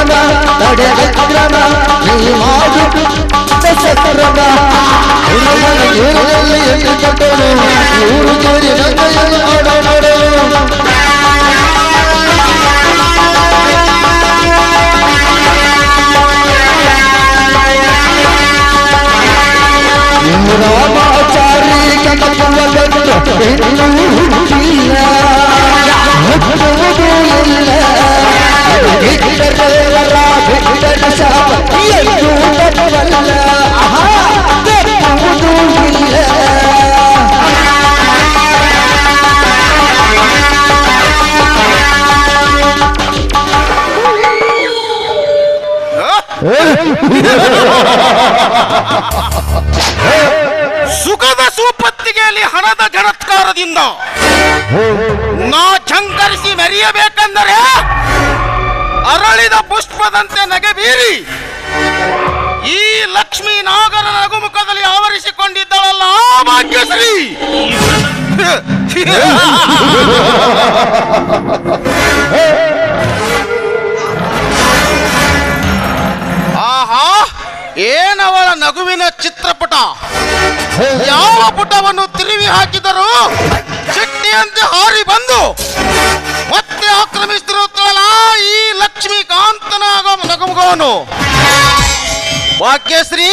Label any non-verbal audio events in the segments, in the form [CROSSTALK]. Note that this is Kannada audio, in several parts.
சக்கரமா தடகத்திரமா நீ மாடு சக்கரமா என்று கேட்டோம் ಸುಖದ ಸುಪತ್ತಿಗೆಯಲ್ಲಿ ಹಣದ ಜಡತ್ಕಾರದಿಂದ ನಾ ಝಂಕರಿಸಿ ಮೆರೆಯಬೇಕೆಂದರೆ ಅರಳಿದ ಪುಷ್ಪದಂತೆ ನಗೆ ಬೀರಿ ಈ ಲಕ್ಷ್ಮೀ ನಾಗರ ನಗುಮುಖದಲ್ಲಿ ಆವರಿಸಿಕೊಂಡಿದ್ದಳಲ್ಲ ಭಾಗ್ಯಶ್ರೀ. [LAUGHS] ನಗುವಿನ ಚಿತ್ರಪಟ. ಯಾವ ಪುಟವನ್ನು ತಿರುವಿ ಹಾಕಿದರೂ ಚಟ್ನಿಯಂತೆ ಹಾರಿ ಬಂದು ಮತ್ತೆ ಆಕ್ರಮಿಸುತ್ತಿರುತ್ತಲ್ಲ ಈ ಲಕ್ಷ್ಮೀಕಾಂತನ ನಗುಮಗವನು. ಭಾಗ್ಯಶ್ರೀ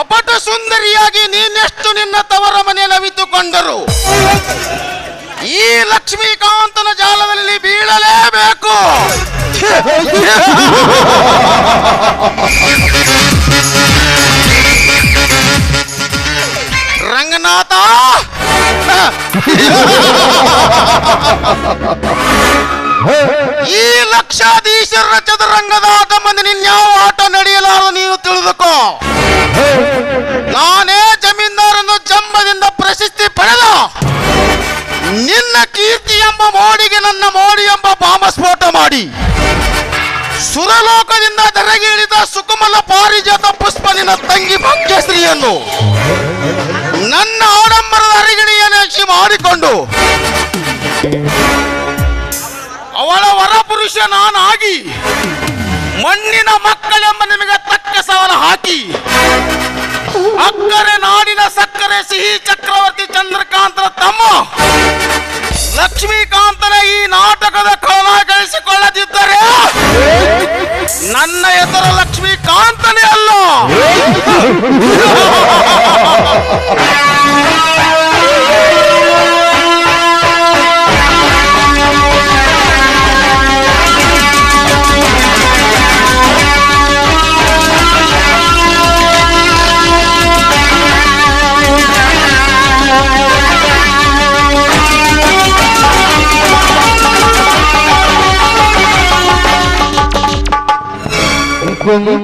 ಅಪಟ ಸುಂದರಿಯಾಗಿ ನೀನೆಷ್ಟು ನಿನ್ನ ತವರ ಮನೆಯಲ್ಲಿದ್ದುಕೊಂಡರು ಈ ಲಕ್ಷ್ಮೀಕಾಂತನ ಜಾಲದಲ್ಲಿ ಬೀಳಲೇಬೇಕು. ಈ ಲಕ್ಷಾಧೀಶರ ಚದುರಂಗದ ಆಟ ಮಂದಿ ನಿನ್ಯಾವ ಆಟ ನಡೆಯಲಾರ ನೀವು ತಿಳಿದುಕೋ. ನಾನೇ ಜಮೀನ್ದಾರನ್ನು ಜಂಬದಿಂದ ಪ್ರಶಸ್ತಿ ಪಡೆದ ನಿನ್ನ ಕೀರ್ತಿ ಎಂಬ ಮೋಡಿಗೆ ನನ್ನ ಮೋಡಿ ಎಂಬ ಬಾಂಬ ಸ್ಫೋಟ ಮಾಡಿ. ಸುರಲೋಕದಿಂದ ಧರೆಗೆ ಸುಕುಮಲ ಪಾರಿಜಾತ ಪುಷ್ಪ ನಿನ್ನ ತಂಗಿ ಭಾಗ್ಯಶ್ರೀಯನ್ನು ಮಾಡಿಕೊಂಡು ಅವಳ ವರಪುರುಷ ನಾನಾಗಿ ಮಣ್ಣಿನ ಮಕ್ಕಳೆಂಬ ನಿಮಗೆ ತಕ್ಕ ಸವಾಲು ಹಾಕಿ. ಅಕ್ಕರೆ, ನಾಡಿನ ಸಕ್ಕರೆ, ಸಿಹಿ ಚಕ್ರವರ್ತಿ ಚಂದ್ರಕಾಂತರ ತಮ್ಮ. ಲಕ್ಷ್ಮೀಕಾಂತನ ಈ ನಾಟಕದ ಕಳಿಸಿಕೊಳ್ಳದಿದ್ದರೆ ನನ್ನ ಹೆಸರು ಲಕ್ಷ್ಮೀಕಾಂತನೇ ಅಲ್ಲ. গলি